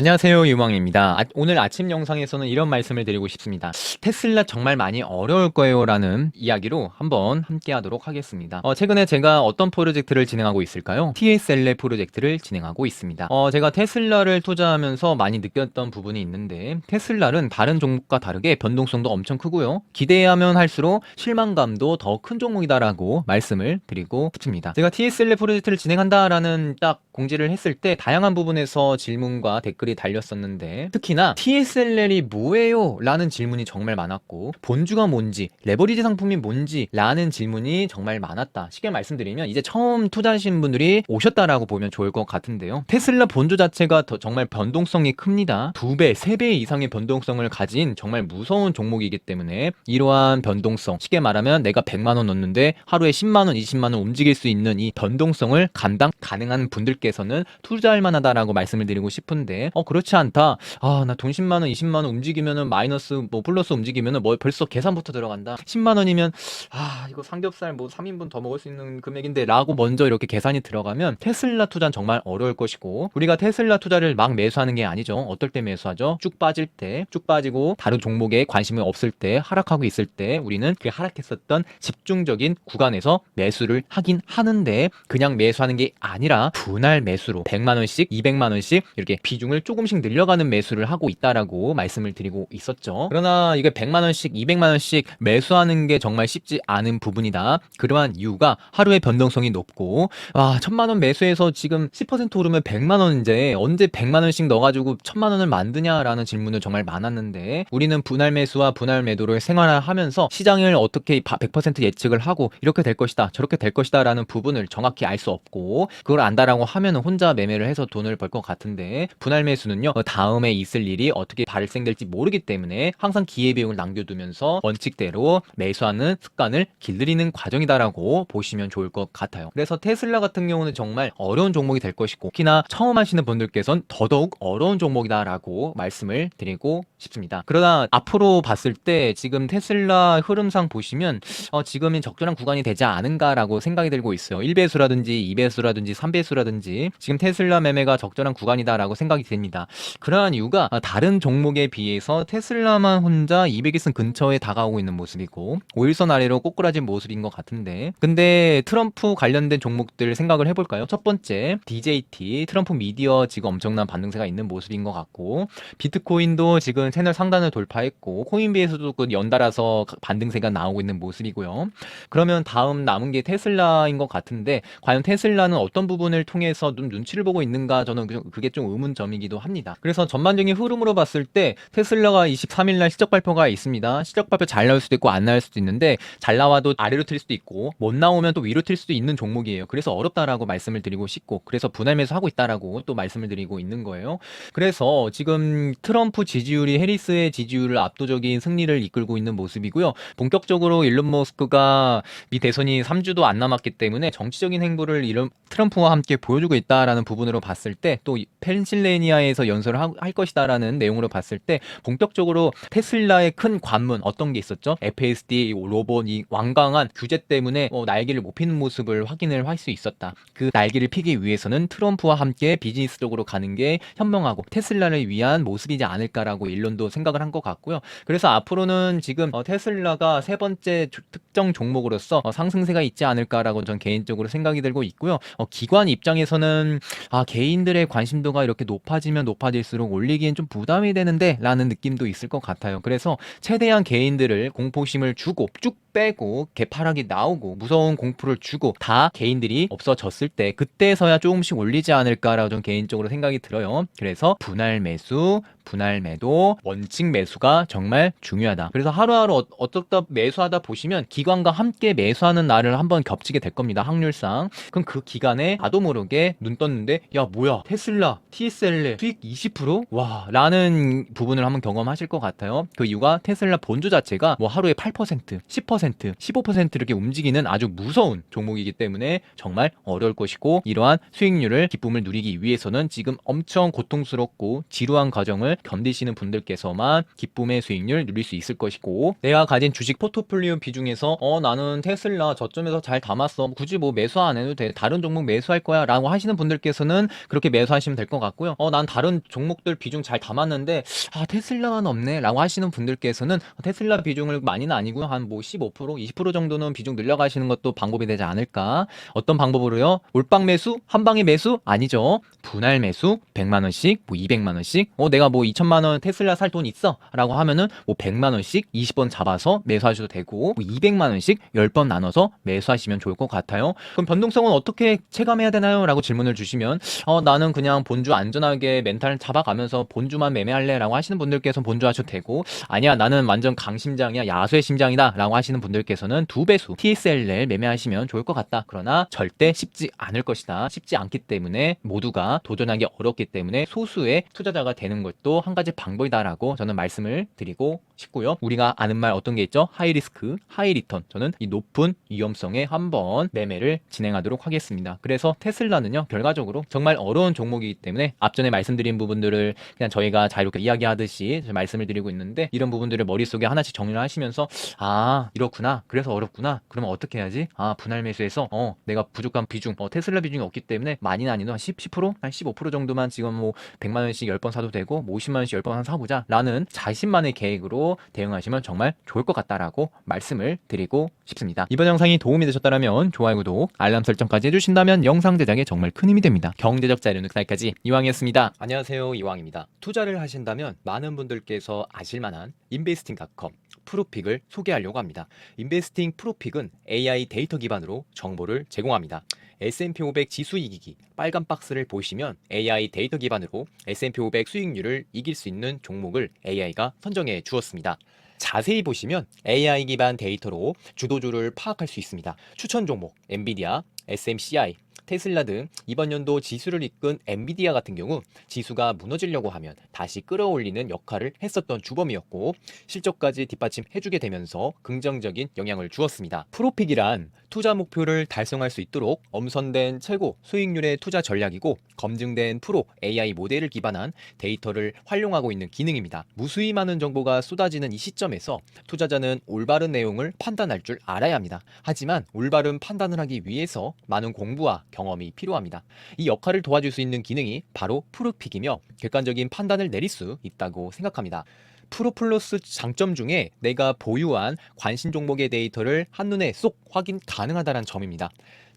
안녕하세요 유망입니다. 아, 오늘 아침 영상에서는 이런 말씀을 드리고 싶습니다. 테슬라 정말 많이 어려울 거예요 라는 이야기로 한번 함께 하도록 하겠습니다. 어, 최근에 제가 어떤 프로젝트를 진행하고 있을까요? TSLA 프로젝트를 진행하고 있습니다. 어, 제가 테슬라를 투자하면서 많이 느꼈던 부분이 있는데 테슬라는 다른 종목과 다르게 변동성도 엄청 크고요. 기대하면 할수록 실망감도 더 큰 종목이다라고 말씀을 드리고 싶습니다. 제가 TSLA 프로젝트를 진행한다라는 딱 공지를 했을 때 다양한 부분에서 질문과 댓글이 달렸었는데 특히나 TSLL이 뭐예요? 라는 질문이 정말 많았고 본주가 뭔지 레버리지 상품이 뭔지 라는 질문이 정말 많았다. 쉽게 말씀드리면 이제 처음 투자하신 분들이 오셨다라고 보면 좋을 것 같은데요. 테슬라 본주 자체가 더 정말 변동성이 큽니다. 두 배, 세배 이상의 변동성을 가진 정말 무서운 종목이기 때문에 이러한 변동성 쉽게 말하면 내가 100만원 넣는데 하루에 10만원, 20만원 움직일 수 있는 이 변동성을 감당 가능한 분들께 서는 투자할 만하다라고 말씀을 드리고 싶은데 어 그렇지 않다. 아 나 돈 10만 원 20만 원 움직이면은 마이너스 뭐 플러스 움직이면은 뭐 벌써 계산부터 들어간다. 10만 원이면 아 이거 삼겹살 뭐 3인분 더 먹을 수 있는 금액인데 라고 먼저 이렇게 계산이 들어가면 테슬라 투자는 정말 어려울 것이고 우리가 테슬라 투자를 막 매수하는 게 아니죠. 어떨 때 매수하죠? 쭉 빠질 때 쭉 빠지고 다른 종목에 관심이 없을 때 하락하고 있을 때 우리는 그 하락했었던 집중적인 구간에서 매수를 하긴 하는데 그냥 매수하는 게 아니라 분할 매수로 100만 원씩 200만 원씩 이렇게 비중을 조금씩 늘려가는 매수를 하고 있다라고 말씀을 드리고 있었죠. 그러나 이게 100만 원씩 200만 원씩 매수하는 게 정말 쉽지 않은 부분이다. 그러한 이유가 하루의 변동성이 높고 와 천만 원 매수해서 지금 10% 오르면 100만 원인데 언제 100만 원씩 넣어 가지고 천만 원을 만드냐라는 질문을 정말 많았는데 우리는 분할 매수와 분할 매도를 생활하면서 시장을 어떻게 100% 예측을 하고 이렇게 될 것이다 저렇게 될 것이다라는 부분을 정확히 알 수 없고 그걸 안다라고 하 면은 혼자 매매를 해서 돈을 벌 것 같은데 분할 매수는요 어, 다음에 있을 일이 어떻게 발생될지 모르기 때문에 항상 기회비용을 남겨두면서 원칙대로 매수하는 습관을 길들이는 과정이다라고 보시면 좋을 것 같아요. 그래서 테슬라 같은 경우는 정말 어려운 종목이 될 것이고 특히나 처음 하시는 분들께선 더더욱 어려운 종목이다라고 말씀을 드리고 싶습니다. 그러나 앞으로 봤을 때 지금 테슬라 흐름상 보시면 어, 지금이 적절한 구간이 되지 않은가라고 생각이 들고 있어요. 1배수라든지 2배수라든지 3배수라든지 지금 테슬라 매매가 적절한 구간이다라고 생각이 됩니다. 그러한 이유가 아, 다른 종목에 비해서 테슬라만 혼자 200일선 근처에 다가오고 있는 모습이고 5일선 아래로 꼬꾸라진 모습인 것 같은데 근데 트럼프 관련된 종목들 생각을 해볼까요? 첫 번째 DJT 트럼프 미디어 지금 엄청난 반등세가 있는 모습인 것 같고 비트코인도 지금 채널 상단을 돌파했고 코인비에서도 그 연달아서 반등세가 나오고 있는 모습이고요 그러면 다음 남은 게 테슬라인 것 같은데 과연 테슬라는 어떤 부분을 통해서 좀 눈치를 보고 있는가 저는 그- 그게 좀 의문점이기도 합니다. 그래서 전반적인 흐름으로 봤을 때 테슬라가 23일 날 실적 발표가 있습니다. 실적 발표 잘 나올 수도 있고 안 나올 수도 있는데 잘 나와도 아래로 튈 수도 있고 못 나오면 또 위로 튈 수도 있는 종목이에요. 그래서 어렵다라고 말씀을 드리고 싶고 그래서 분할 매수하고 있다라고 또 말씀을 드리고 있는 거예요. 그래서 지금 트럼프 지지율이 해리스의 지지율을 압도적인 승리를 이끌고 있는 모습이고요. 본격적으로 일론 머스크가 미 대선이 3주도 안 남았기 때문에 정치적인 행보를 이런 트럼프와 함께 보여주고 있다라는 부분으로 봤을 때 또 펜실레니아에서 연설을 하- 할 것이다라는 내용으로 봤을 때 본격적으로 테슬라의 큰 관문 어떤 게 있었죠? FSD 로봇 이 완강한 규제 때문에 어, 날개를 못 피는 모습을 확인을 할 수 있었다. 그 날개를 피기 위해서는 트럼프와 함께 비즈니스적으로 가는 게 현명하고 테슬라를 위한 모습이지 않을까라고 일론 도 생각을 한 것 같고요. 그래서 앞으로는 지금 어, 테슬라가 세 번째 조- 특정 종목으로서 어, 상승세가 있지 않을까라고 전 개인적으로 생각이 들고 있고요. 어, 기관 입장에서는 아 개인들의 관심도가 이렇게 높아지면 높아질수록 올리기엔 좀 부담이 되는데 라는 느낌도 있을 것 같아요. 그래서 최대한 개인들을 공포심을 주고 쭉 빼고 개파락이 나오고 무서운 공포를 주고 다 개인들이 없어졌을 때 그때서야 조금씩 올리지 않을까라고 좀 개인적으로 생각이 들어요. 그래서 분할 매수, 분할 매도, 원칙 매수가 정말 중요하다. 그래서 하루하루 어- 어떻다 매수하다 보시면 기관과 함께 매수하는 날을 한번 겹치게 될 겁니다. 확률상. 그럼 그 기간에 나도 모르게 눈 떴는데 야 뭐야 테슬라, TSLA 수익 20%? 와 라는 부분을 한번 경험하실 것 같아요. 그 이유가 테슬라 본주 자체가 뭐 하루에 8%, 10% 15% 15% 이렇게 움직이는 아주 무서운 종목이기 때문에 정말 어려울 것이고 이러한 수익률을 기쁨을 누리기 위해서는 지금 엄청 고통스럽고 지루한 과정을 견디시는 분들께서만 기쁨의 수익률 누릴 수 있을 것이고 내가 가진 주식 포트폴리오 비중에서 어 나는 테슬라 저점에서 잘 담았어. 굳이 뭐 매수 안 해도 돼. 다른 종목 매수할 거야. 라고 하시는 분들께서는 그렇게 매수하시면 될 것 같고요. 어 난 다른 종목들 비중 잘 담았는데 아 테슬라만 없네. 라고 하시는 분들께서는 테슬라 비중을 많이는 아니고요. 한 뭐 15% 20% 정도는 비중 늘려가시는 것도 방법이 되지 않을까. 어떤 방법으로요? 올방 매수? 한 방에 매수? 아니죠. 분할 매수? 100만 원씩? 뭐 200만 원씩? 어 내가 뭐 2천만 원 테슬라 살 돈 있어라고 하면은 뭐 100만 원씩 20번 잡아서 매수하셔도 되고 뭐 200만 원씩 10번 나눠서 매수하시면 좋을 것 같아요. 그럼 변동성은 어떻게 체감해야 되나요?라고 질문을 주시면 어 나는 그냥 본주 안전하게 멘탈 잡아가면서 본주만 매매할래라고 하시는 분들께서는 본주 하셔도 되고 아니야 나는 완전 강심장이야 야수의 심장이다라고 하시는 분들께서는 두 배수 TSL을 매매하시면 좋을 것 같다. 그러나 절대 쉽지 않을 것이다. 쉽지 않기 때문에 모두가 도전하기 어렵기 때문에 소수의 투자자가 되는 것도 한 가지 방법이다라고 저는 말씀을 드리고 싶고요. 우리가 아는 말 어떤 게 있죠? 하이 리스크, 하이 리턴. 저는 이 높은 위험성에 한번 매매를 진행하도록 하겠습니다. 그래서 테슬라는요, 결과적으로 정말 어려운 종목이기 때문에 앞전에 말씀드린 부분들을 그냥 저희가 자유롭게 이야기하듯이 말씀을 드리고 있는데 이런 부분들을 머릿속에 하나씩 정리를 하시면서 아, 이렇구나. 그래서 어렵구나. 그러면 어떻게 해야지? 아, 분할 매수해서 어, 내가 부족한 비중, 어, 테슬라 비중이 없기 때문에 많이는 아니도 한 10, 10%? 한 15% 정도만 지금 뭐 100만 원씩 10번 사도 되고 뭐 50만 원씩 10번 사보자 라는 자신만의 계획으로 대응하시면 정말 좋을 것 같다라고 말씀을 드리고 싶습니다. 이번 영상이 도움이 되셨다면 좋아요, 구독, 알람 설정까지 해주신다면 영상 제작에 정말 큰 힘이 됩니다. 경제적 자료는 그날까지 이왕이었습니다. 안녕하세요, 이왕입니다. 투자를 하신다면 많은 분들께서 아실만한 인베스팅닷컴 프로픽을 소개하려고 합니다. 인베스팅 프로픽은 AI 데이터 기반으로 정보를 제공합니다. S&P 500 지수 이기기 빨간 박스를 보시면 AI 데이터 기반으로 S&P 500 수익률을 이길 수 있는 종목을 AI가 선정해 주었습니다. 자세히 보시면 AI 기반 데이터로 주도주를 파악할 수 있습니다. 추천 종목 엔비디아, SMCI, 테슬라 등 이번 연도 지수를 이끈 엔비디아 같은 경우 지수가 무너지려고 하면 다시 끌어올리는 역할을 했었던 주범이었고 실적까지 뒷받침해주게 되면서 긍정적인 영향을 주었습니다. 프로픽이란 투자 목표를 달성할 수 있도록 엄선된 최고 수익률의 투자 전략이고 검증된 프로 AI 모델을 기반한 데이터를 활용하고 있는 기능입니다. 무수히 많은 정보가 쏟아지는 이 시점에서 투자자는 올바른 내용을 판단할 줄 알아야 합니다. 하지만 올바른 판단을 하기 위해서 많은 공부와 경험이 필요합니다. 이 역할을 도와줄 수 있는 기능이 바로 프로픽이며 객관적인 판단을 내릴 수 있다고 생각합니다. 프로플러스 장점 중에 내가 보유한 관심 종목의 데이터를 한눈에 쏙 확인 가능하다는 점입니다.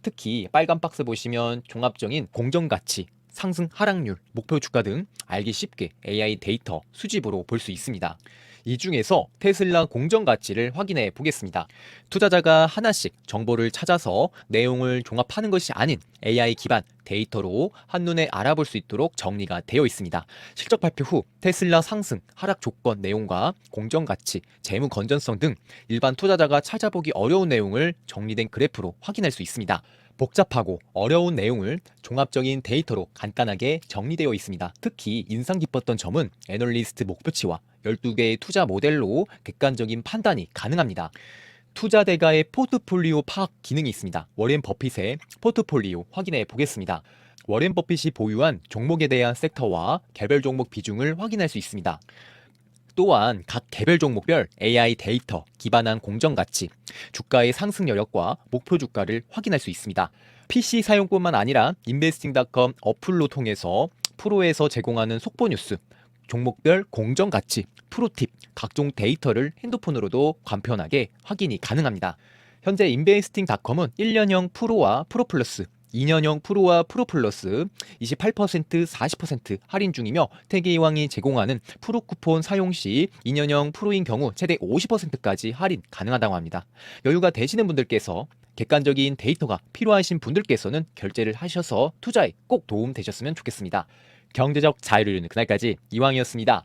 특히 빨간 박스 보시면 종합적인 공정 가치, 상승 하락률, 목표 주가 등 알기 쉽게 AI 데이터 수집으로 볼 수 있습니다. 이 중에서 테슬라 공정 가치를 확인해 보겠습니다. 투자자가 하나씩 정보를 찾아서 내용을 종합하는 것이 아닌 AI 기반 데이터로 한눈에 알아볼 수 있도록 정리가 되어 있습니다. 실적 발표 후 테슬라 상승, 하락 조건 내용과 공정 가치, 재무 건전성 등 일반 투자자가 찾아보기 어려운 내용을 정리된 그래프로 확인할 수 있습니다. 복잡하고 어려운 내용을 종합적인 데이터로 간단하게 정리되어 있습니다. 특히 인상 깊었던 점은 애널리스트 목표치와 12개의 투자 모델로 객관적인 판단이 가능합니다. 투자 대가의 포트폴리오 파악 기능이 있습니다. 워렌 버핏의 포트폴리오 확인해 보겠습니다. 워렌 버핏이 보유한 종목에 대한 섹터와 개별 종목 비중을 확인할 수 있습니다. 또한 각 개별 종목별 AI 데이터 기반한 공정 가치, 주가의 상승 여력과 목표 주가를 확인할 수 있습니다. PC 사용뿐만 아니라 인베스팅닷컴 어플로 통해서 프로에서 제공하는 속보 뉴스, 종목별 공정 가치, 프로팁, 각종 데이터를 핸드폰으로도 간편하게 확인이 가능합니다. 현재 인베스팅닷컴은 1년형 프로와 프로 플러스 2년형 프로와 프로 플러스 28% 40% 할인 중이며 태계이왕이 제공하는 프로 쿠폰 사용 시 2년형 프로인 경우 최대 50%까지 할인 가능하다고 합니다. 여유가 되시는 분들께서 객관적인 데이터가 필요하신 분들께서는 결제를 하셔서 투자에 꼭 도움 되셨으면 좋겠습니다. 경제적 자유를 이루는 그날까지 이왕이었습니다.